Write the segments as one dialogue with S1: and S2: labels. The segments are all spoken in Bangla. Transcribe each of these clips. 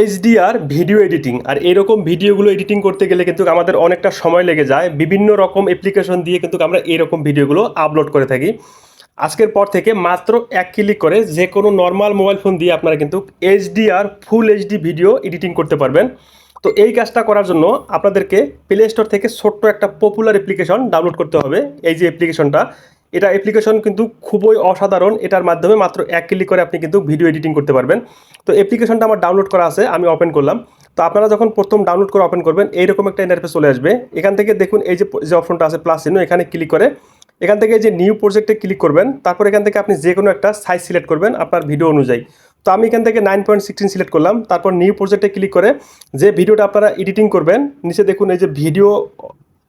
S1: এইচডিআর ভিডিও এডিটিং আর এরকম ভিডিওগুলো এডিটিং করতে গেলে কিন্তু আমাদের অনেকটা সময় লেগে যায়। বিভিন্ন রকম অ্যাপ্লিকেশন দিয়ে কিন্তু আমরা এরকম ভিডিওগুলো আপলোড করে থাকি। আজকের পর থেকে মাত্র এক ক্লিক করে যে কোনো নর্মাল মোবাইল ফোন দিয়ে আপনারা কিন্তু HDR full HD video editing করতে পারবেন। তো এই কাজটা করার জন্য আপনাদেরকে প্লে স্টোর থেকে ছোট্ট একটা পপুলার অ্যাপ্লিকেশন ডাউনলোড করতে হবে। এই যে অ্যাপ্লিকেশনটা এটা অ্যাপ্লিকেশন কিন্তু খুবই অসাধারণ। এটার মাধ্যমে মাত্র এক ক্লিক করে আপনি কিন্তু ভিডিও এডিটিং করতে পারবেন। তো অ্যাপ্লিকেশনটা আমার ডাউনলোড করা আছে, আমি ওপেন করলাম। তো আপনারা যখন প্রথম ডাউনলোড করে ওপেন করবেন, এইরকম একটা ইন্টারফেস চলে আসবে। এখান থেকে দেখুন এই যে যে অপশনটা আছে প্লাস চিহ্ন, এখানে ক্লিক করে। এখান থেকে যে নিউ প্রজেক্টে ক্লিক করবেন, তারপর এখান থেকে আপনি যে কোনো একটা সাইজ সিলেক্ট করবেন আপনার ভিডিও অনুযায়ী। তো আমি এখান থেকে নাইন পয়েন্ট সিক্সটিন সিলেক্ট করলাম, তারপর নিউ প্রজেক্টে ক্লিক করে যে ভিডিওটা আপনারা এডিটিং করবেন, নিচে দেখুন এই যে ভিডিও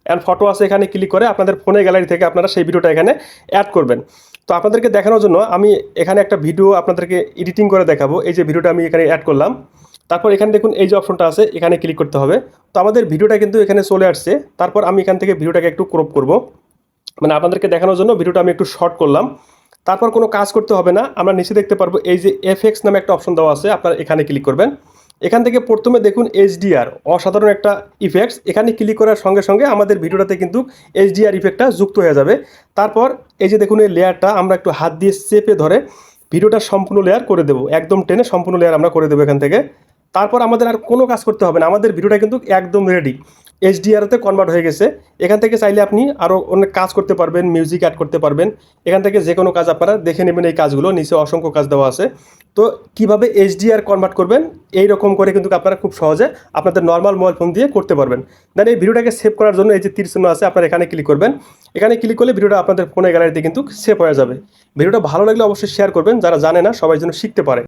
S1: অ্যান্ড ফটো আছে এখানে ক্লিক করে আপনাদের ফোনের গ্যালারি থেকে আপনারা সেই ভিডিওটা এখানে অ্যাড করবেন। তো আপনাদেরকে দেখানোর জন্য আমি এখানে একটা ভিডিও আপনাদেরকে এডিটিং করে দেখাবো। এই যে ভিডিওটা আমি এখানে অ্যাড করলাম। তারপর এখানে দেখুন এই যে অপশনটা আছে, এখানে ক্লিক করতে হবে। তো আমাদের ভিডিওটা কিন্তু এখানে চলে আসছে। তারপর আমি এখান থেকে ভিডিওটাকে একটু ক্রপ করব। মানে আপনাদেরকে দেখানোর জন্য ভিডিওটা আমি একটু শর্ট করলাম। তারপর কোনো কাজ করতে হবে না। আমরা নিচে দেখতে পারব এই যে এফএক্স নামে একটা অপশন দেওয়া আছে। আপনারা এখানে ক্লিক করবেন। এখান থেকে প্রথমে দেখুন এইচডিআর অসাধারণ একটা ইফেক্টস এখানে ক্লিক করার সঙ্গে সঙ্গে আমাদের ভিডিওটাতে কিন্তু এইচডিআর ইফেক্টটা যুক্ত হয়ে যাবে। তারপর এই যে দেখুন এই লেয়ারটা আমরা একটু হাত দিয়ে চেপে ধরে ভিডিওটা সম্পূর্ণ লেয়ার করে দেবো। একদম টেনে সম্পূর্ণ লেয়ার আমরা করে দেবো এখান থেকে। তারপর আমাদের আর কোনো কাজ করতে হবে না। আমাদের ভিডিওটা কিন্তু একদম রেডি এইচডিআরতে কনভার্ট হয়ে গেছে। এখান থেকে চাইলে আপনি আরও অনেক কাজ করতে পারবেন মিউজিক অ্যাড করতে পারবেন। এখান থেকে যে কোনো কাজ আপনারা দেখে নেবেন এই কাজগুলো। নিচে অসংখ্য কাজ দেওয়া আছে। তো কীভাবে এইচডিআর কনভার্ট করবেন? এই রকম করে কিন্তু আপনারা খুব সহজে আপনাদের নর্মাল মোবাইল ফোন দিয়ে করতে পারবেন। দেন এই ভিডিওটাকে সেভ করার জন্য এই যে তীর চিহ্ন আছে, আপনারা এখানে ক্লিক করবেন। এখানে ক্লিক করলে ভিডিওটা আপনাদের ফোনের গ্যালারিতে কিন্তু সেভ হয়ে যাবে। ভিডিওটা ভালো লাগলে অবশ্যই শেয়ার করবেন। যারা জানে না, সবাই যেন শিখতে পারে।